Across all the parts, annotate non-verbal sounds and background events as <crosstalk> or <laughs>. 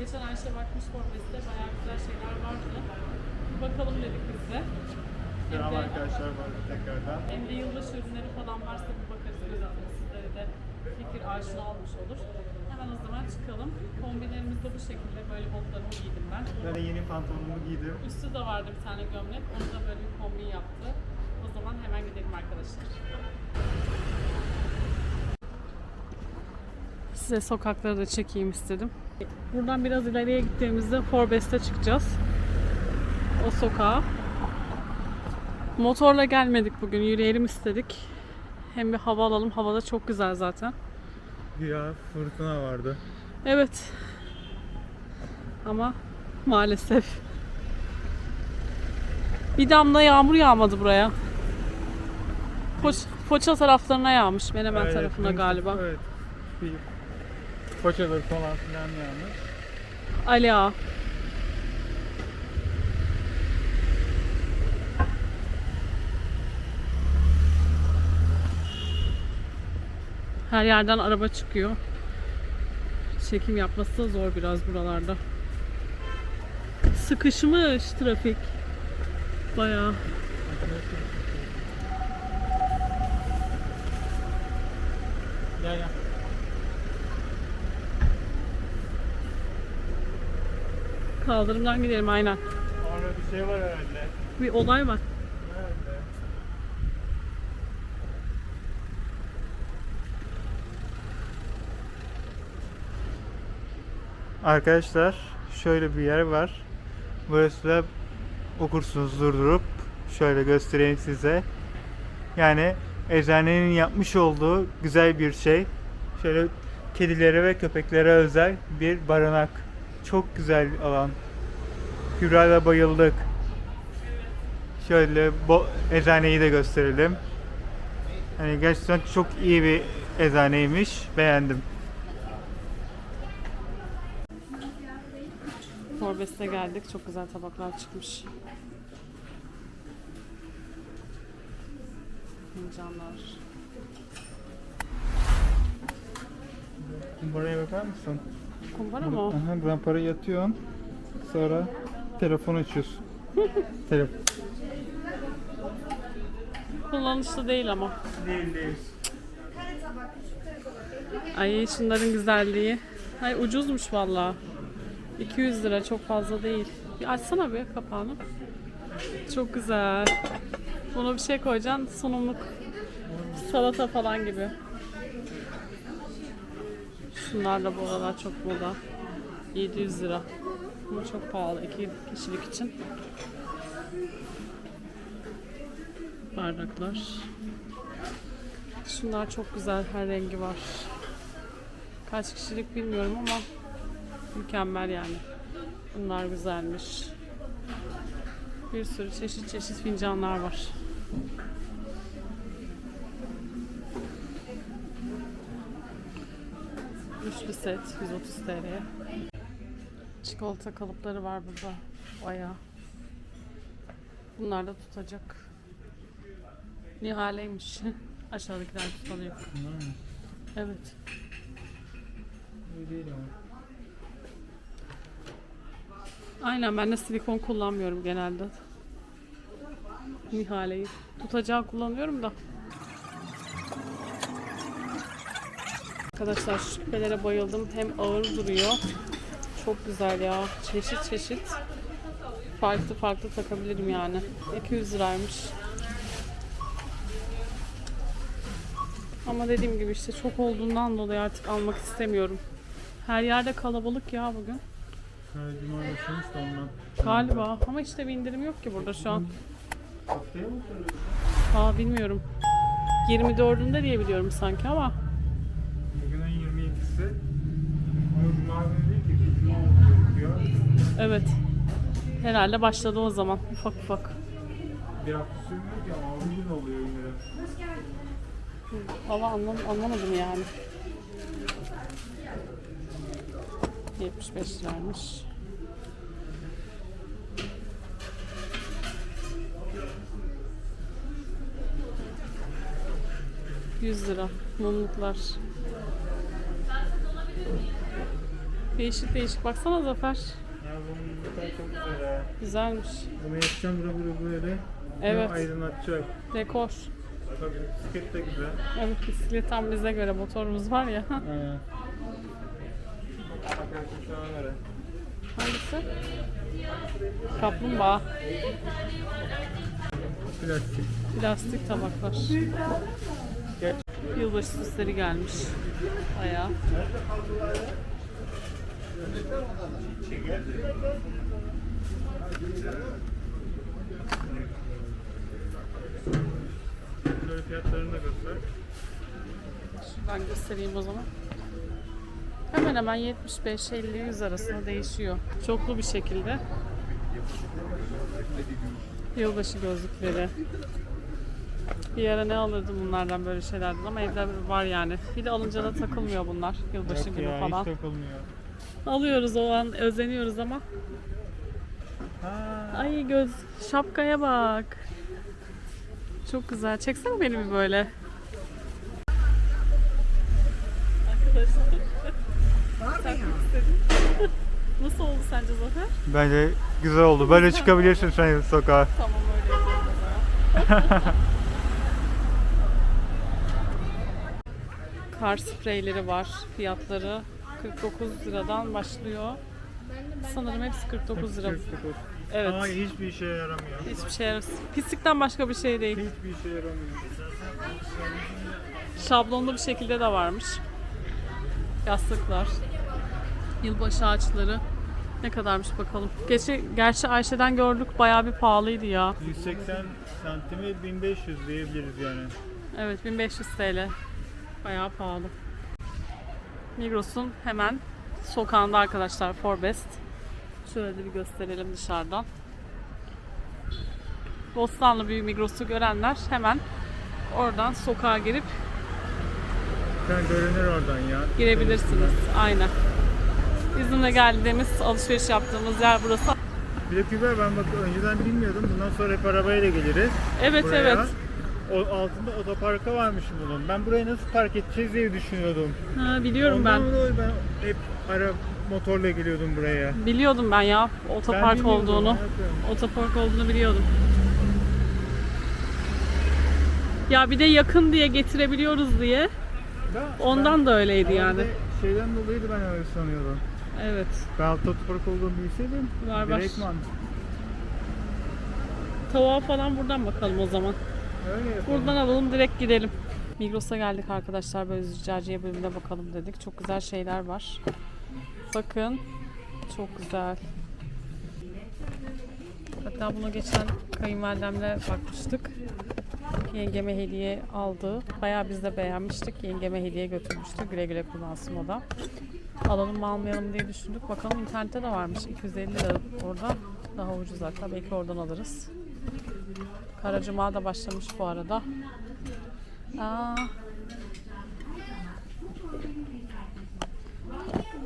Geçen Ayşe bakmış Forbes'te bayağı güzel şeyler vardı. Bir bakalım dedik biz de. Selam arkadaşlar arada tekrardan. hem de yılbaşı ürünleri falan varsa bir bakarız göz atın sizlere de fikir aşina olmuş olur. Hemen o zaman çıkalım. Kombinlerimiz de bu şekilde böyle botlarımı giydim ben. Ben de yeni pantolonumu giydim. Üstü de vardı bir tane gömlek. Onu da böyle bir kombin yaptı. O zaman hemen gidelim arkadaşlar. Size sokakları da çekeyim istedim. Buradan biraz ileriye gittiğimizde Forbes'te çıkacağız. O sokağa. Motorla gelmedik bugün. Yürüyelim istedik. Hem bir hava alalım. Hava da çok güzel zaten. Güya fırtına vardı. Evet. Ama maalesef. Bir damla yağmur yağmadı buraya. Foç, Foça taraflarına yağmış. Menemen Evet, tarafına galiba. Evet. Bir Foçadır falan filan yağmış. Ali Ağa. Her yerden araba çıkıyor. Çekim yapması da zor biraz buralarda. Sıkışmış trafik. Bayağı. Gel gel. Kaldırımdan gidelim aynen. Orada bir şey var herhalde. Bir olay var. Herhalde. Arkadaşlar şöyle bir yer var. Burası da okursunuz durdurup şöyle göstereyim size. Yani eczanenin yapmış olduğu güzel bir şey. Şöyle kedilere ve köpeklere özel bir barınak. Çok güzel alan. Kübra'yla bayıldık. Şöyle bu eczaneyi de gösterelim. Hani gerçekten çok iyi bir eczaneymiş. Beğendim. Forbes'te geldik. Çok güzel tabaklar çıkmış. Fincanlar. Buraya bakar mısın? Kumbara mı o? Aha, buradan para yatıyorsun. Sonra telefon açıyorsun. <laughs> Telefon. Kullanışlı değil ama. Değil değil. Ay şunların güzelliği. Ay ucuzmuş valla. 200 lira çok fazla değil. Bir açsana bir kapağını. Çok güzel. Buna bir şey koyacaksın. Sunumluk salata falan gibi. Şunlar da bu aralar çok moda. 700 lira. Ama çok pahalı iki kişilik için. Bardaklar. Şunlar çok güzel. Her rengi var. Kaç kişilik bilmiyorum ama mükemmel yani. Bunlar güzelmiş. Bir sürü çeşit çeşit fincanlar var. Üçlü set 130 TL. Çikolata kalıpları var burada. Bayağı. Bunlar da tutacak. Nihaleymiş. <laughs> Aşağıdakiler tutanıyor. Evet. İyi değil ama. Aynen ben de silikon kullanmıyorum genelde. Nihaleyi. Tutacağı kullanıyorum da. Arkadaşlar şu küpelere bayıldım. Hem ağır duruyor. Çok güzel ya. Çeşit çeşit. Farklı farklı takabilirim yani. 200 liraymış. Ama dediğim gibi işte çok olduğundan dolayı artık almak istemiyorum. Her yerde kalabalık ya bugün. Ondan. Galiba ama işte bir indirim yok ki burada şu an. Haftaya mı söylüyorsun? Aa bilmiyorum. 24'ünde diye biliyorum sanki ama Bugün ayın 22'si. Ama Cuma günü değil ki. Cuma oldu gerekiyor. Evet. Herhalde başladı o zaman ufak ufak. Bir hafta sürmüyor ki ama 6 gün oluyor yine. Valla anlam anlamadım yani. 75 liraymış. Yüz lira mumluklar. Değişik değişik. Baksana Zafer. Ya yumurta çok güzel ha. Güzelmiş. Bunu yapacağım bura bura böyle. Evet. Aydınlatacak. Dekor. Tabii bisiklet de güzel. Evet bisiklet tam bize göre motorumuz var ya. Aynen. Arkadaşlar sana göre. Hangisi? Kaplumbağa. Plastik. Plastik tabaklar. Yılbaşı süsleri gelmiş. Bayağı. Şöyle fiyatlarını da göster. Şuradan göstereyim o zaman. Hemen hemen 75-50-100 arasında değişiyor. Çoklu bir şekilde. Yılbaşı gözlükleri. Bir ara ne alırdım bunlardan böyle şeylerden ama evde var yani. Bir de alınca da takılmıyor bunlar yılbaşı Yok günü ya, falan. hiç takılmıyor. Alıyoruz o an özeniyoruz ama. Ha. Ay göz şapkaya bak. Çok güzel. Çeksene beni bir böyle. Arkadaşlar. <laughs> Nasıl oldu sence Zafer? Bence güzel oldu. Böyle çıkabilirsin sen sokağa. Tamam öyle yapalım. <laughs> Kar spreyleri var. Fiyatları 49 liradan başlıyor. Sanırım hepsi 49 lira. Evet. Ama hiçbir işe yaramıyor. Hiçbir şey yaramaz. Pislikten başka bir şey değil. Hiçbir işe yaramıyor. Şablonlu bir şekilde de varmış. Yastıklar. Yılbaşı ağaçları. Ne kadarmış bakalım. Gerçi, gerçi Ayşe'den gördük bayağı bir pahalıydı ya. 180 santimi 1500 diyebiliriz yani. Evet 1500 TL. Bayağı pahalı. Migros'un hemen sokağında arkadaşlar Forbest. Şöyle de bir gösterelim dışarıdan. Bostanlı büyük Migros'u görenler hemen oradan sokağa girip Sen görünür oradan ya. girebilirsiniz. Aynen. İzmir'e geldiğimiz, alışveriş yaptığımız yer burası. Bir de Kübra ben bak önceden bilmiyordum. Bundan sonra hep arabayla geliriz. Evet buraya. evet. O altında otoparka varmış bunun. Ben burayı nasıl park edeceğiz diye düşünüyordum. Ha, biliyorum Ondan ben. dolayı ben hep ara motorla geliyordum buraya. Biliyordum ben ya Ben otopark bilmiyordum, olduğunu. Otopark olduğunu biliyordum. Ya bir de yakın diye getirebiliyoruz diye. Ben- Ondan da öyleydi ben- yani. Şeyden dolayıydı ben öyle sanıyordum. Evet. Ben altta otopark olduğunu bilseydim. Var var. Direktman. Tavuğa falan buradan bakalım o zaman. Buradan alalım direkt gidelim. Migros'a geldik arkadaşlar. Böyle züccaciye bölümüne bakalım dedik. Çok güzel şeyler var. Bakın. Çok güzel. Hatta bunu geçen kayınvalidemle bakmıştık. Yengeme hediye aldı. Bayağı biz de beğenmiştik. Yengeme hediye götürmüştü. Güle güle kullansın o da. Alalım mı almayalım diye düşündük. Bakalım internette de varmış. 250 lira orada. Daha ucuz hatta. Belki oradan alırız. Karacuma da başlamış bu arada. Aa,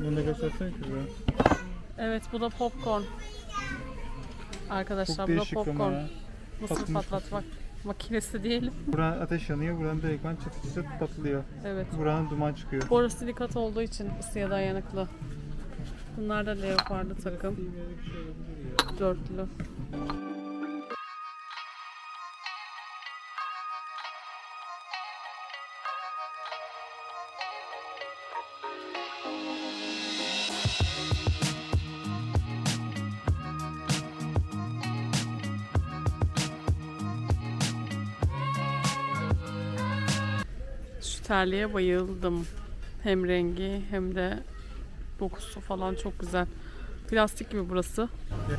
Bunu da göstersene Kübra. evet bu da popcorn. Arkadaşlar Çok bu da değişik ama popcorn. ya. Mısır Patlamış patlatmak makinesi diyelim. Buranın ateş yanıyor, buranın direktman çıt çıt patlıyor. Evet. Buranın duman çıkıyor. Borosilikat olduğu için ısıya dayanıklı. Bunlar da leopardı takım. Dörtlü. Terliğe bayıldım. Hem rengi hem de dokusu falan çok güzel. Plastik gibi burası.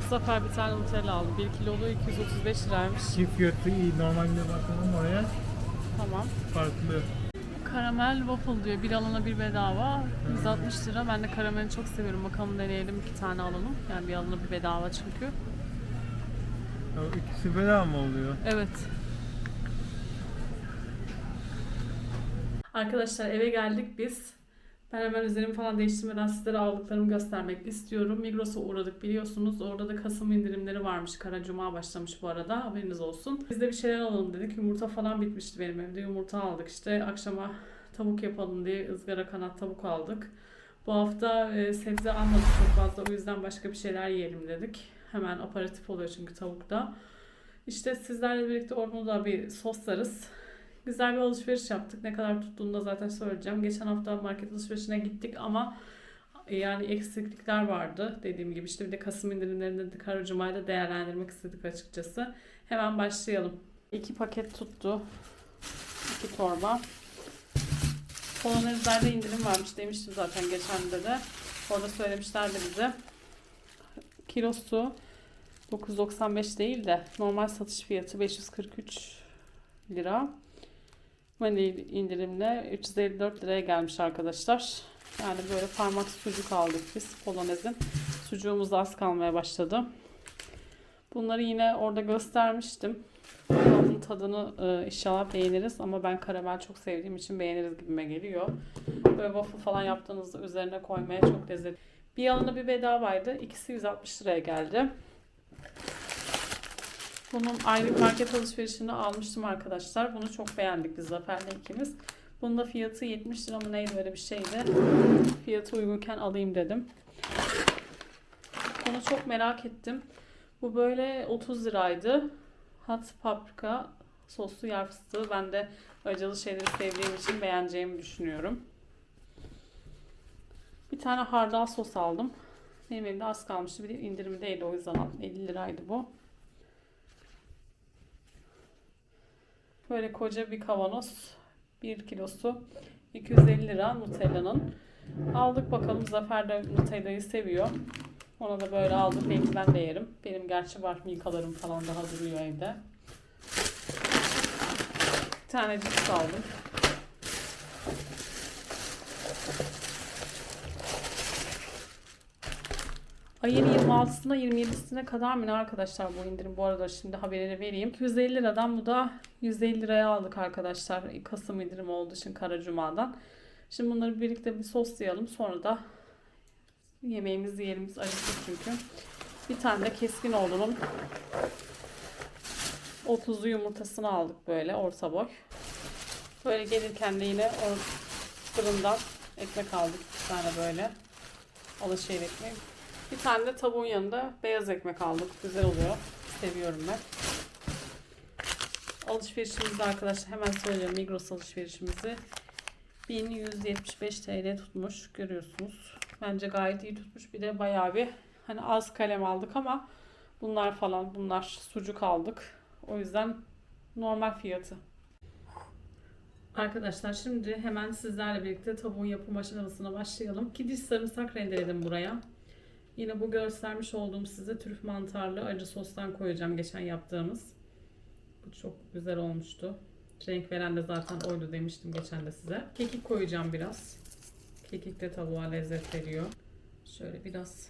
Zafer bir tane Nutella aldı. 1 kilolu 235 liraymış. Çift fiyatı iyi. Normalde bakalım oraya. Tamam. Farklı. Karamel waffle diyor. Bir alana bir bedava. 160 lira. Ben de karameli çok seviyorum. Bakalım deneyelim. iki tane alalım. Yani bir alana bir bedava çünkü. Ya ikisi bedava mı oluyor? Evet. Arkadaşlar eve geldik biz. Ben hemen üzerimi falan değiştirmeden sizlere aldıklarımı göstermek istiyorum. Migros'a uğradık biliyorsunuz. Orada da Kasım indirimleri varmış. Kara Cuma başlamış bu arada. Haberiniz olsun. Biz de bir şeyler alalım dedik. Yumurta falan bitmişti benim evde. Yumurta aldık işte. Akşama tavuk yapalım diye ızgara kanat tavuk aldık. Bu hafta e, sebze almadık çok fazla. O yüzden başka bir şeyler yiyelim dedik. Hemen aparatif oluyor çünkü tavukta. İşte sizlerle birlikte onu da bir soslarız. Güzel bir alışveriş yaptık. Ne kadar tuttuğunu da zaten söyleyeceğim. Geçen hafta market alışverişine gittik ama e, yani eksiklikler vardı. Dediğim gibi işte bir de Kasım indirimlerinde de Kara Cuma'yı da değerlendirmek istedik açıkçası. Hemen başlayalım. İki paket tuttu. İki torba. Polonezlerde indirim varmış demiştim zaten geçen de de. Orada söylemişlerdi bize. Kilosu 995 değil de normal satış fiyatı 543 lira. Money indirimle 354 liraya gelmiş arkadaşlar. Yani böyle parmak sucuk aldık biz Polonez'in. Sucuğumuz az kalmaya başladı. Bunları yine orada göstermiştim. Bunun tadını e, inşallah beğeniriz ama ben karamel çok sevdiğim için beğeniriz gibime geliyor. Böyle waffle falan yaptığınızda üzerine koymaya çok lezzetli. Bir yanına bir bedavaydı. İkisi 160 liraya geldi. Bunun aylık market alışverişini almıştım arkadaşlar. Bunu çok beğendik biz Zafer'le ikimiz. Bunun da fiyatı 70 lira mı neydi böyle bir şeydi. Fiyatı uygunken alayım dedim. Bunu çok merak ettim. Bu böyle 30 liraydı. Hot paprika soslu yer fıstığı. Ben de acılı şeyleri sevdiğim için beğeneceğimi düşünüyorum. Bir tane hardal sos aldım. Benim elimde az kalmıştı. Bir de indirimdeydi o yüzden aldım. 50 liraydı bu. Böyle koca bir kavanoz. 1 kilosu 250 lira Nutella'nın. Aldık bakalım Zafer de Nutella'yı seviyor. Ona da böyle aldık. Belki ben de yerim. Benim gerçi var milkalarım falan daha duruyor evde. Bir tane cips aldım. Ayın 26'sına 27'sine kadar mı ne arkadaşlar bu indirim? Bu arada şimdi haberini vereyim. 250 liradan bu da 150 liraya aldık arkadaşlar. Kasım indirim olduğu için Kara Cuma'dan. Şimdi bunları birlikte bir soslayalım. Sonra da yemeğimizi yiyelim. Biz acıktık çünkü. Bir tane de keskin oğlunun 30'lu yumurtasını aldık böyle orta boy. Böyle gelirken de yine o fırından ekmek aldık. Bir tane böyle. Alışveriş ekmeği. Bir tane de tavuğun yanında beyaz ekmek aldık. Güzel oluyor. Seviyorum ben. Alışverişimizi arkadaşlar hemen söyleyeyim. Migros alışverişimizi 1175 TL tutmuş. Görüyorsunuz. Bence gayet iyi tutmuş. Bir de bayağı bir hani az kalem aldık ama bunlar falan bunlar sucuk aldık. O yüzden normal fiyatı. Arkadaşlar şimdi hemen sizlerle birlikte tavuğun yapım aşamasına başlayalım. 2 diş sarımsak rendeledim buraya. Yine bu göstermiş olduğum size trüf mantarlı acı sostan koyacağım geçen yaptığımız. Çok güzel olmuştu. Renk veren de zaten oydu demiştim geçen de size. Kekik koyacağım biraz. Kekik de tavuğa lezzet veriyor. Şöyle biraz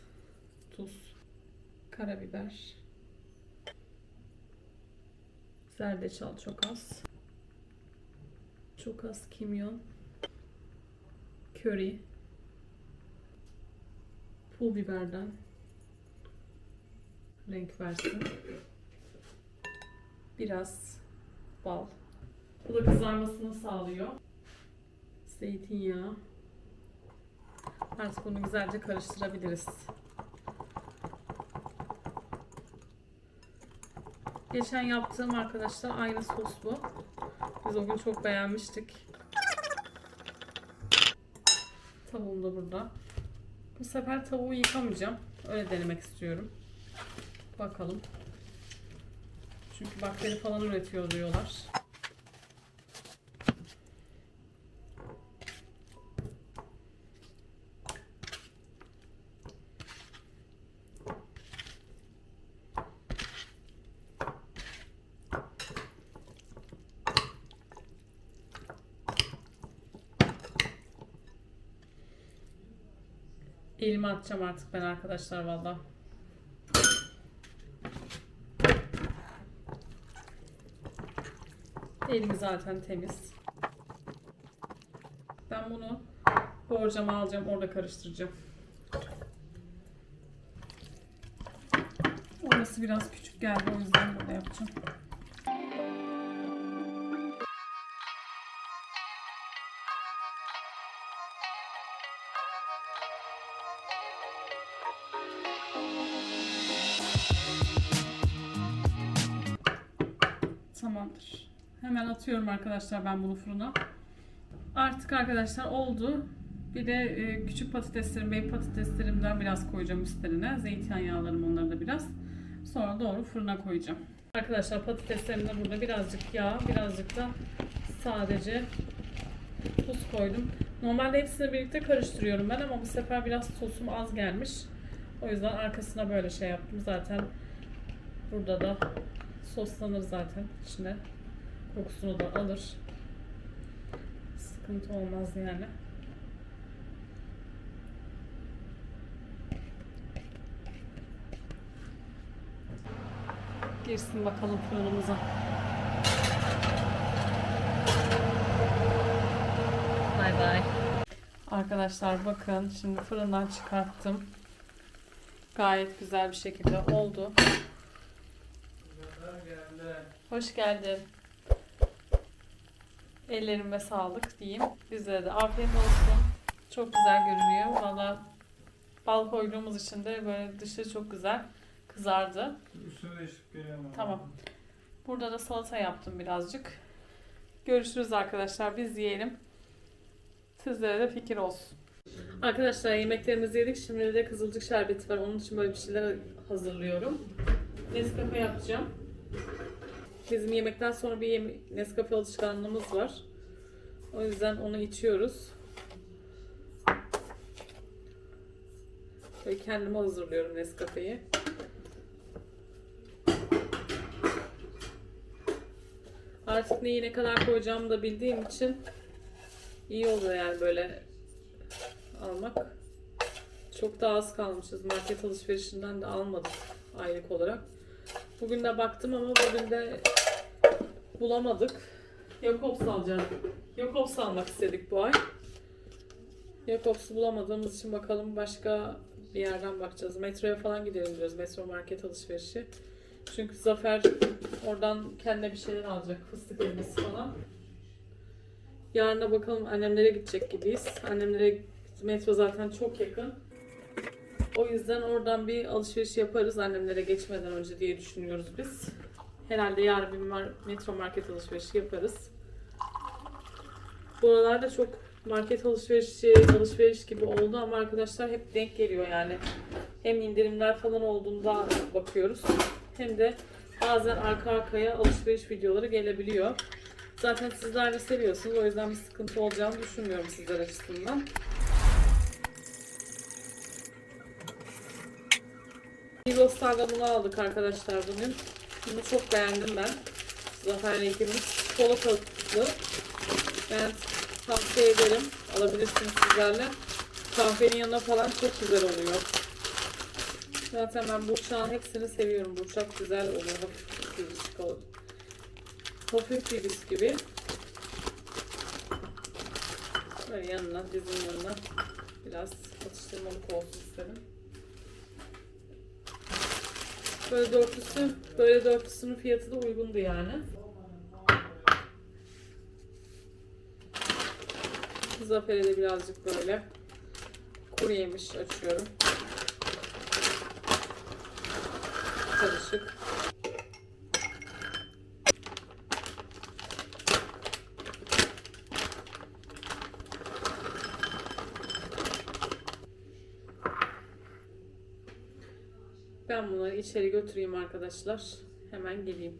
tuz, karabiber, zerdeçal çok az. Çok az kimyon, köri, pul biberden renk versin. Biraz bal. Bu da kızarmasını sağlıyor. Zeytinyağı. Artık bunu güzelce karıştırabiliriz. Geçen yaptığım arkadaşlar aynı sos bu. Biz o gün çok beğenmiştik. Tavuğum da burada. Bu sefer tavuğu yıkamayacağım. Öyle denemek istiyorum. Bakalım. Çünkü bakteri falan üretiyor diyorlar. Elime atacağım artık ben arkadaşlar valla. Elim zaten temiz. Ben bunu borcama alacağım orada karıştıracağım. Orası biraz küçük geldi o yüzden burada yapacağım. Atıyorum arkadaşlar ben bunu fırına. Artık arkadaşlar oldu. Bir de e, küçük patateslerim, baby patateslerimden biraz koyacağım üstlerine. Zeytinyağlarım onları da biraz. Sonra doğru fırına koyacağım. Arkadaşlar patateslerimde burada birazcık yağ, birazcık da sadece tuz koydum. Normalde hepsini birlikte karıştırıyorum ben ama bu sefer biraz sosum az gelmiş. O yüzden arkasına böyle şey yaptım. Zaten burada da soslanır zaten içine. Kokusunu da alır. Sıkıntı olmaz yani. Girsin bakalım fırınımıza. Bay bay. Arkadaşlar bakın şimdi fırından çıkarttım. Gayet güzel bir şekilde oldu. Hoş geldin. Ellerime sağlık diyeyim. Bizlere de afiyet olsun. Çok güzel görünüyor. Valla bal koyduğumuz için de böyle dışı çok güzel kızardı. Üstüne ama. Tamam. Burada da salata yaptım birazcık. Görüşürüz arkadaşlar. Biz yiyelim. Sizlere de fikir olsun. Arkadaşlar yemeklerimizi yedik. Şimdi de kızılcık şerbeti var. Onun için böyle bir şeyler hazırlıyorum. Nescafe yapacağım. Bizim yemekten sonra bir yeme- Nescafe alışkanlığımız var. O yüzden onu içiyoruz. Böyle kendime hazırlıyorum Nescafe'yi. Artık neyi ne kadar koyacağımı da bildiğim için iyi oluyor yani böyle almak. Çok da az kalmışız. Market alışverişinden de almadık aylık olarak. Bugün de baktım ama bugün de bulamadık. Jakobs alacağız. Jakobs almak istedik bu ay. Jakobs'u bulamadığımız için bakalım başka bir yerden bakacağız. Metroya falan gidelim diyoruz. Metro market alışverişi. Çünkü Zafer oradan kendine bir şeyler alacak. Fıstık elbisi falan. Yarına bakalım annemlere gidecek gibiyiz. Annemlere metro zaten çok yakın. O yüzden oradan bir alışveriş yaparız annemlere geçmeden önce diye düşünüyoruz biz. Herhalde yarın bir mar- metro market alışverişi yaparız. Bu aralarda çok market alışverişi, alışveriş gibi oldu ama arkadaşlar hep denk geliyor yani. Hem indirimler falan olduğunda bakıyoruz. Hem de bazen arka arkaya alışveriş videoları gelebiliyor. Zaten sizler de seviyorsunuz. O yüzden bir sıkıntı olacağını düşünmüyorum sizler açısından. Migros'tan bunu aldık arkadaşlar bugün. Bunu çok beğendim ben. Zafer'le ikimiz. Çikolatalı. Ben tavsiye ederim. Alabilirsiniz sizlerle. Kahvenin yanına falan çok güzel oluyor. Zaten ben Burçak'ın hepsini seviyorum. Burçak güzel oluyor. Hafif bir bisküvi. Hafif bir bisküvi. Böyle yanına, dizin yanına biraz atıştırmalık olsun istedim. Böyle dörtlüsü, böyle dörtlüsünün fiyatı da uygundu yani. Zafer'e de birazcık böyle kuru yemiş açıyorum. Karışık. Ben bunları içeri götüreyim arkadaşlar. Hemen geleyim.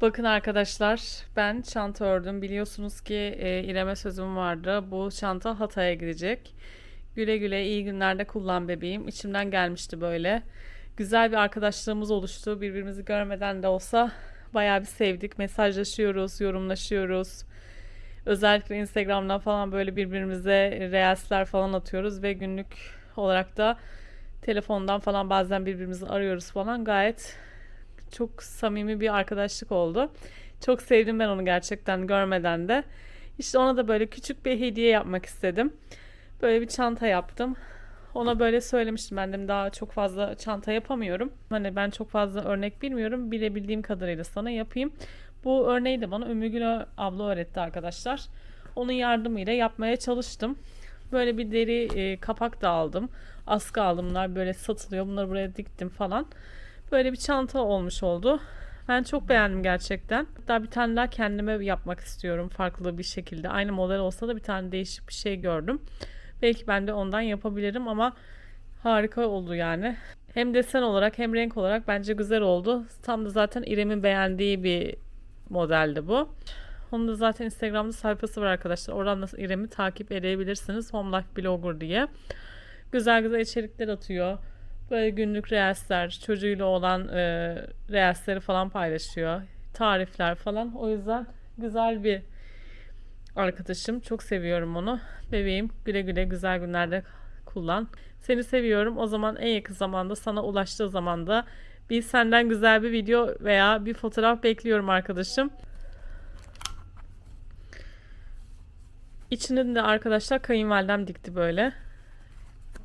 Bakın arkadaşlar ben çanta ördüm. Biliyorsunuz ki e, İrem'e sözüm vardı. Bu çanta Hatay'a gidecek. Güle güle iyi günlerde kullan bebeğim. İçimden gelmişti böyle. Güzel bir arkadaşlığımız oluştu. Birbirimizi görmeden de olsa bayağı bir sevdik. Mesajlaşıyoruz, yorumlaşıyoruz. Özellikle Instagram'dan falan böyle birbirimize reelsler falan atıyoruz ve günlük olarak da telefondan falan bazen birbirimizi arıyoruz falan. Gayet çok samimi bir arkadaşlık oldu. Çok sevdim ben onu gerçekten görmeden de. İşte ona da böyle küçük bir hediye yapmak istedim. Böyle bir çanta yaptım. Ona böyle söylemiştim ben de daha çok fazla çanta yapamıyorum. Hani ben çok fazla örnek bilmiyorum. Bilebildiğim kadarıyla sana yapayım. Bu örneği de bana Ümmü Gül abla öğretti arkadaşlar. Onun yardımıyla yapmaya çalıştım. Böyle bir deri e, kapak da aldım. Askı aldım. Bunlar böyle satılıyor. Bunları buraya diktim falan. Böyle bir çanta olmuş oldu. Ben çok beğendim gerçekten. Hatta bir tane daha kendime yapmak istiyorum farklı bir şekilde. Aynı model olsa da bir tane değişik bir şey gördüm. Belki ben de ondan yapabilirim ama harika oldu yani. Hem desen olarak hem renk olarak bence güzel oldu. Tam da zaten İrem'in beğendiği bir modeldi bu. Onun da zaten Instagram'da sayfası var arkadaşlar. Oradan da İrem'i takip edebilirsiniz. Home Life Blogger diye. Güzel güzel içerikler atıyor. Böyle günlük reelsler, çocuğuyla olan e, reelsleri falan paylaşıyor. Tarifler falan. O yüzden güzel bir arkadaşım. Çok seviyorum onu. Bebeğim güle güle güzel günlerde kullan. Seni seviyorum. O zaman en yakın zamanda sana ulaştığı zamanda bir senden güzel bir video veya bir fotoğraf bekliyorum arkadaşım. İçini de arkadaşlar kayınvalidem dikti böyle.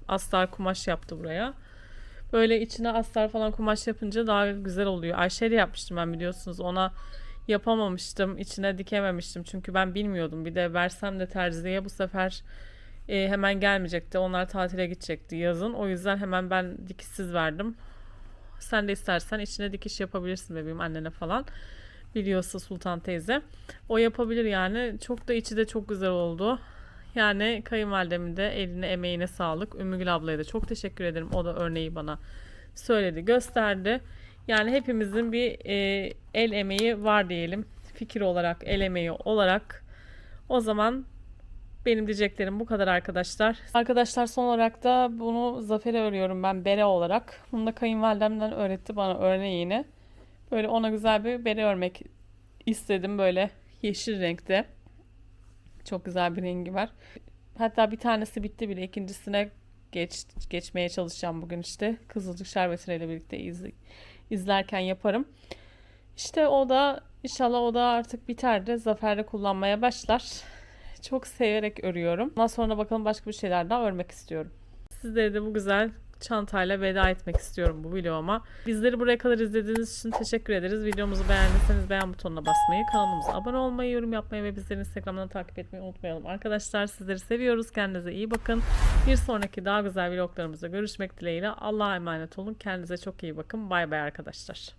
Astar kumaş yaptı buraya. Böyle içine astar falan kumaş yapınca daha güzel oluyor. Ayşe de yapmıştım ben biliyorsunuz. Ona yapamamıştım. içine dikememiştim. Çünkü ben bilmiyordum. Bir de versem de terziye bu sefer e, hemen gelmeyecekti. Onlar tatile gidecekti yazın. O yüzden hemen ben dikişsiz verdim. Sen de istersen içine dikiş yapabilirsin bebeğim annene falan. Biliyorsa Sultan teyze. O yapabilir yani. Çok da içi de çok güzel oldu. Yani kayınvalidemin de eline emeğine sağlık. Ümmügül ablaya da çok teşekkür ederim. O da örneği bana söyledi, gösterdi. Yani hepimizin bir e, el emeği var diyelim. Fikir olarak, el emeği olarak. O zaman benim diyeceklerim bu kadar arkadaşlar. Arkadaşlar son olarak da bunu Zafer'e örüyorum ben bere olarak. Bunu da kayınvalidemden öğretti bana örneğini. Böyle ona güzel bir bere örmek istedim böyle yeşil renkte. Çok güzel bir rengi var. Hatta bir tanesi bitti bile. ikincisine geç, geçmeye çalışacağım bugün işte. Kızılcık şerbetiyle birlikte iz, izlerken yaparım. İşte o da inşallah o da artık biter de Zafer'de kullanmaya başlar. Çok severek örüyorum. Ondan sonra bakalım başka bir şeyler daha örmek istiyorum. Sizlere de bu güzel çantayla veda etmek istiyorum bu videoma. Bizleri buraya kadar izlediğiniz için teşekkür ederiz. Videomuzu beğendiyseniz beğen butonuna basmayı, kanalımıza abone olmayı, yorum yapmayı ve bizleri Instagram'dan takip etmeyi unutmayalım. Arkadaşlar sizleri seviyoruz. Kendinize iyi bakın. Bir sonraki daha güzel vloglarımızda görüşmek dileğiyle. Allah'a emanet olun. Kendinize çok iyi bakın. Bay bay arkadaşlar.